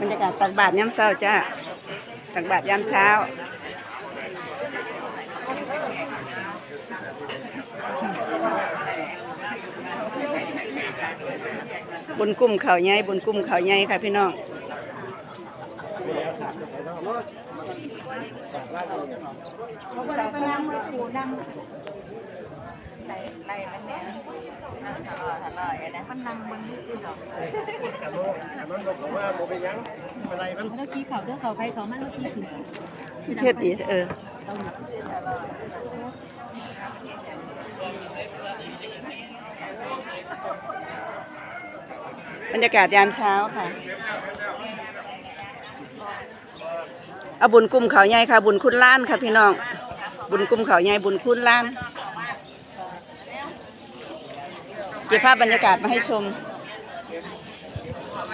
บรรยากาศตักบาตรยามเช้าจ้าตักบาตรยามเช้าบุญกุ้มเขาใหญ่บุญกุ้มเขาใหญ่ค่ะพี่น้องใส่ไล่มันเนี่ยนั่งทะเลาะทะเลาะอย่างนี้มันนั่งบนนี้คือดอกแต่มันแต่มันบอกว่าโมเป็นหยังอะไรมันเมื่อกี้เขาเด้อเขาไปเขามันเมื่อกี้คือเพศดีเออบรรยากาศยามเช้าค่ะเอาบุญกุมเขาใหญ่ค่ะ บุญคุณล้านค่ะพี่น้อง บุญกุมเขาใหญ่บุญคุณล้าน เก็บภาพบรรยากาศมาให้ชม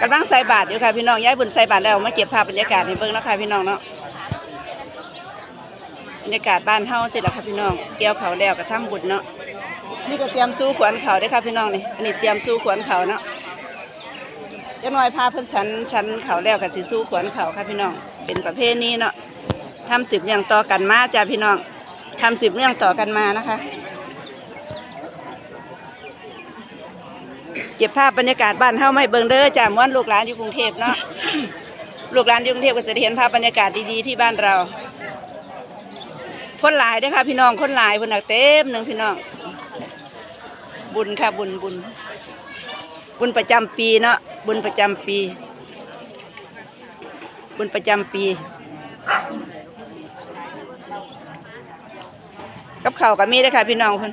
กำลังใส่บาตรอยู่ค่ะพี่น้องย้ายบุญใส่บาตรแล้วมาเก็บภาพบรรยากาศให้เบิ่งแล้วค่ะพี่น้องเนาะบรรยากาศบ้านเฮาเสิล่ะค่ะพี่น้องเกี่ยวเขาแล้วก็ทำบุญเนาะนี่ก็เตรียมสู้ขวัญเขาได้ค่ะพี่น้องนี่อันนี้เตรียมสู้ขวัญเขาเนาะจังน้อยพาเพิ่นชั้นชั้นเขาแล้วก็สิสู้ขวัญเขาค่ะพี่น้อง เป็นประเพณีเนาะทำสิบเนื่องต่อกันมาจ้าพี่น้องทำสิบเนื่องต่อกันมานะคะ เก็บภาพบรรยากาศบ้านเฮาไม่เบิ่งเด้อจ้าม้วนลูกหลานอยู่กรุงเทพเนาะลูกหลานอยู่กรุงเทพก็จะได้เห็นภาพบรรยากาศดีๆที่บ้านเรา คนหลายเด้อค่ะพี่น้องคนหลายคนหนักเต็มหนึ่งพี่น้อง บุญค่ะบุญบุญ บุญประจำปีเนาะบุญประจำปี บุญประจำปี กับข้าวก็มีเด้อค่ะพี่น้องคน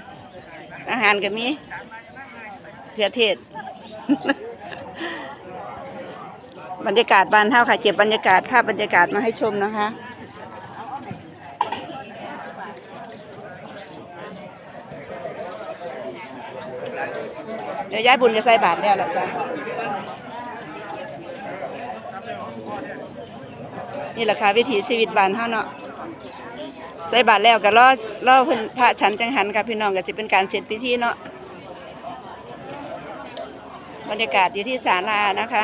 อาหารก็มี เพื่อเทศ บรรยากาศบ้านเฮาค่ะ เก็บบรรยากาศภาพบรรยากาศมาให้ชมนะคะเดี๋ยวย้ายบุญจะใส่บาตรแล้วล่ะจ้ะนี่แหละค่ะวิถีชีวิตบ้านเฮาเนาะใส่บาตรแล้วก็รอรอเพิ่นพระฉันจังหันกับพี่น้องก็สิเป็นการเสร็จพิธีเนาะ บรรยากาศอยู่ที่ศาลานะคะ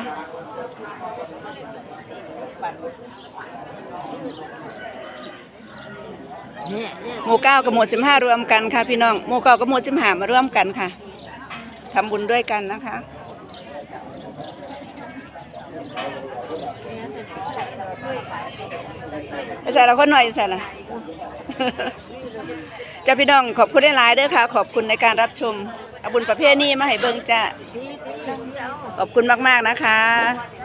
หมู่เก้ากับหมู่สิบห้ารวมกันค่ะพี่น้อง หมู่เก้ากับหมู่สิบห้ามารวมกันค่ะทำบุญด้วยกันนะคะไปใส่เราคนหน่อยใส่ละจ้าพี่น้องขอบคุณหลายๆเด้อค่ะ ขอบคุณในการรับชม เอาบุญประเภทนี้มาให้เบิ่งจ้า ขอบคุณมาก ๆ นะคะ